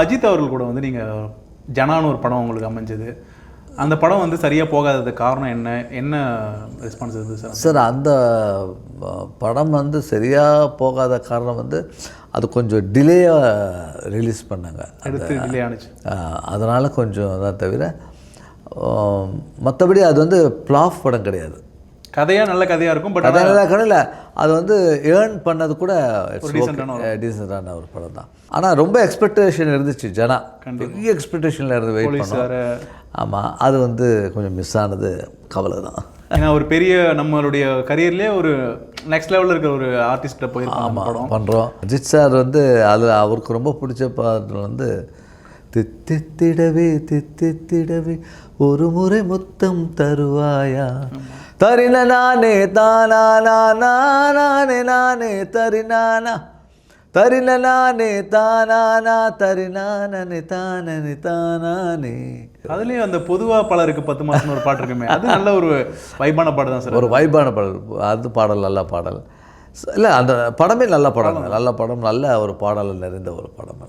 அஜித் அவர்கள் கூட வந்து நீங்கள் ஜனான்னு ஒரு படம் உங்களுக்கு அமைஞ்சது. அந்த படம் வந்து சரியாக போகாததுக்கு காரணம் என்ன? என்ன ரெஸ்பான்ஸ் இருந்தது சார்? சார் அந்த படம் வந்து சரியாக போகாத காரணம் வந்து அது கொஞ்சம் டிலேயாக ரிலீஸ் பண்ணாங்க. டிலே ஆனிச்சு. அதனால் கொஞ்சம் அதான் தவிர மற்றபடி அது வந்து ஃப்ளாப் படம் கிடையாது. கதையாக நல்ல கதையாக இருக்கும் பட் கதை கடையில் அது வந்து ஏர்ன் பண்ணது கூட டீசெண்டான ஒரு படம் தான். ஆனால் ரொம்ப எக்ஸ்பெக்டேஷன் இருந்துச்சு ஜனா. பெரிய எக்ஸ்பெக்டேஷனில் இருந்து வெயிட் பண்ணோம். சார் ஆமாம் அது வந்து கொஞ்சம் மிஸ் ஆனது கவலை தான். ஏன்னா ஒரு பெரிய நம்மளுடைய கரியர்லேயே ஒரு நெக்ஸ்ட் லெவலில் இருக்கிற ஒரு ஆர்டிஸ்ட்டை அந்த படம். பண்ணுறோம் அஜித் சார் வந்து அது அவருக்கு ரொம்ப பிடிச்ச பாடல் வந்து தித்தித்திடவே தித்தித்திடவே ஒரு முறை முத்தம் தருவாயா? தரின நானே தானா நானா நானே நானே தரினானா. தரின நானே தானானா தரினானே தானே தானானே. அதுலேயும் அந்த பொதுவாக பலருக்கு பத்து மாதம்னு ஒரு பாட்டு இருக்குமே. அது நல்ல ஒரு வைபான பாட்டு தான் சார். ஒரு வைபான பாடல். அது பாடல் நல்ல பாடல். இல்லை அந்த படமே நல்ல படம். நல்ல படம் நல்ல ஒரு பாடல் நிறைந்த ஒரு படம்.